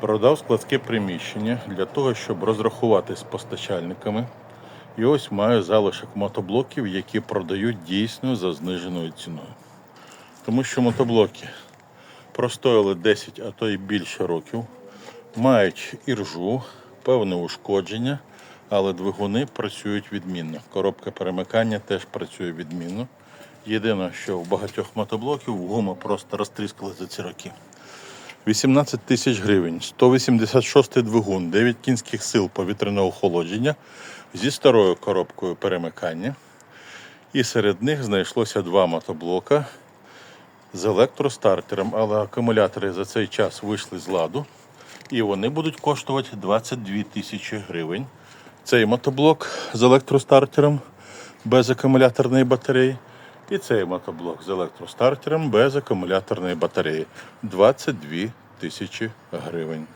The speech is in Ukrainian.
Продав складське приміщення для того, щоб розрахуватись з постачальниками. І ось маю залишок мотоблоків, які продають дійсно за зниженою ціною. Тому що мотоблоки простояли 10, а то й більше років, мають іржу, певне ушкодження, але двигуни працюють відмінно. Коробка перемикання теж працює відмінно. Єдине, що в багатьох мотоблоків гума просто розтріскала за ці роки. 18 тисяч гривень, 186 двигун, 9 кінських сил повітряного охолодження зі старою коробкою перемикання. І серед них знайшлося два мотоблока з електростартером, але акумулятори за цей час вийшли з ладу. І вони будуть коштувати 22 тисячі гривень. Цей мотоблок з електростартером без акумуляторної батареї. І цей мотоблок з електростартером без акумуляторної батареї 22 тисячі гривень.